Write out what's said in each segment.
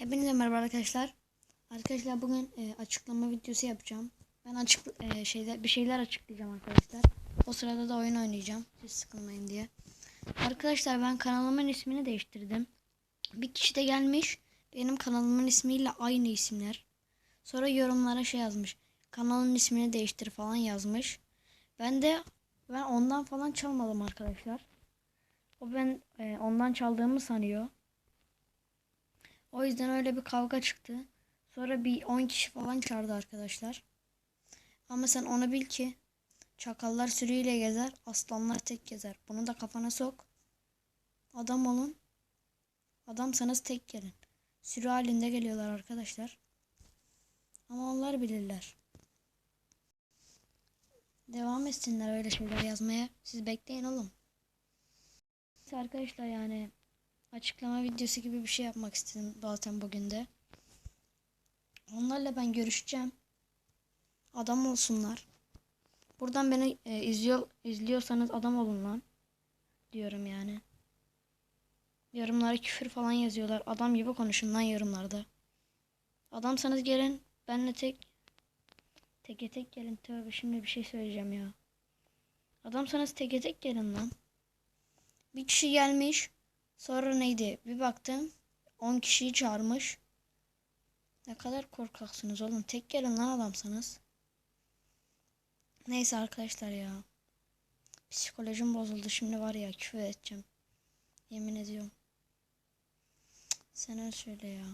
Hepinize merhaba arkadaşlar. Arkadaşlar bugün e, açıklama videosu yapacağım. Ben açık e, şeyler bir şeyler açıklayacağım arkadaşlar. O sırada da oyun oynayacağım. Siz sıkılmayın diye. Arkadaşlar ben kanalımın ismini değiştirdim. Bir kişi de gelmiş. Benim kanalımın ismiyle aynı isimler. Sonra yorumlara şey yazmış. Kanalın ismini değiştir falan yazmış. Ben de ben ondan falan çalmadım arkadaşlar. O ben e, ondan çaldığımı sanıyor. O yüzden öyle bir kavga çıktı. Sonra bir 10 kişi falan çağırdı arkadaşlar. Ama sen onu bil ki çakallar sürüyle gezer, aslanlar tek gezer. Bunu da kafana sok. Adam olun. Adamsanız tek gelin. Sürü halinde geliyorlar arkadaşlar. Ama onlar bilirler. Devam etsinler öyle şeyler yazmaya. Siz bekleyin oğlum. Arkadaşlar yani açıklama videosu gibi bir şey yapmak istedim zaten bugün de. Onlarla ben görüşeceğim. Adam olsunlar. Buradan beni e, izliyor izliyorsanız adam olun lan. Diyorum yani. Yorumlara küfür falan yazıyorlar. Adam gibi konuşun lan yorumlarda. Adamsanız gelin. Benle tek teke tek gelin. Tövbe şimdi bir şey söyleyeceğim ya. Adamsanız teke tek gelin lan. Bir kişi gelmiş. Sonra neydi? Bir baktım 10 kişiyi çağırmış. Ne kadar korkaksınız oğlum. Tek gelin lan adamsanız. Neyse arkadaşlar ya. Psikolojim bozuldu. Şimdi var ya küfür edeceğim. Yemin ediyorum. Sen öyle söyle ya.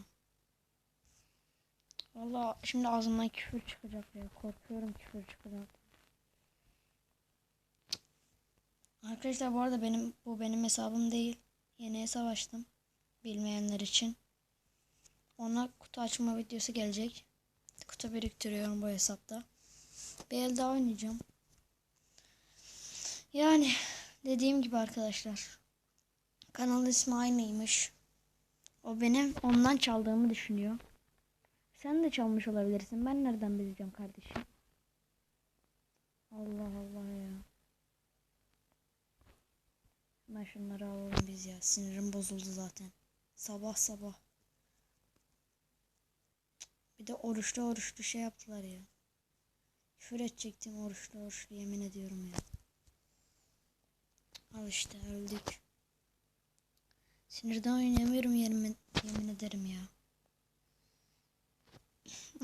Valla şimdi ağzımdan küfür çıkacak ya. Korkuyorum küfür çıkacak. Arkadaşlar bu arada benim bu benim hesabım değil. Yeni hesap açtım. Bilmeyenler için. Ona kutu açma videosu gelecek. Kutu biriktiriyorum bu hesapta. Bir daha oynayacağım. Yani dediğim gibi arkadaşlar. Kanal ismi aynıymış. O benim ondan çaldığımı düşünüyor. Sen de çalmış olabilirsin. Ben nereden bileceğim kardeşim? Allah Allah ya. Ben şunları alalım biz ya. Sinirim bozuldu zaten. Sabah sabah. Bir de oruçlu oruçlu şey yaptılar ya. Küfür edecektim oruçlu oruçlu yemin ediyorum ya. Al işte öldük. Sinirden oynayamıyorum yemin, yemin ederim ya.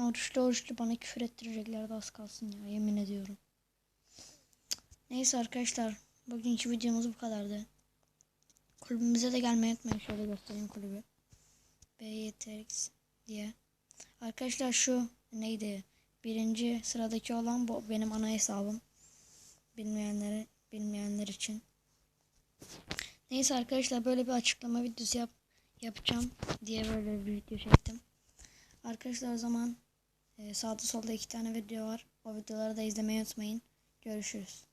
Oruçlu oruçlu bana küfür ettireceklerdi az kalsın ya yemin ediyorum. Neyse arkadaşlar bugünkü videomuz bu kadardı. Kulübümüze de gelmeyi unutmayın. Şöyle göstereyim kulübü. BYTX diye. Arkadaşlar şu neydi? Birinci sıradaki olan bu benim ana hesabım. Bilmeyenlere, bilmeyenler için. Neyse arkadaşlar böyle bir açıklama videosu yap, yapacağım diye böyle bir video çektim. Arkadaşlar o zaman e, sağda solda iki tane video var. O videoları da izlemeyi unutmayın. Görüşürüz.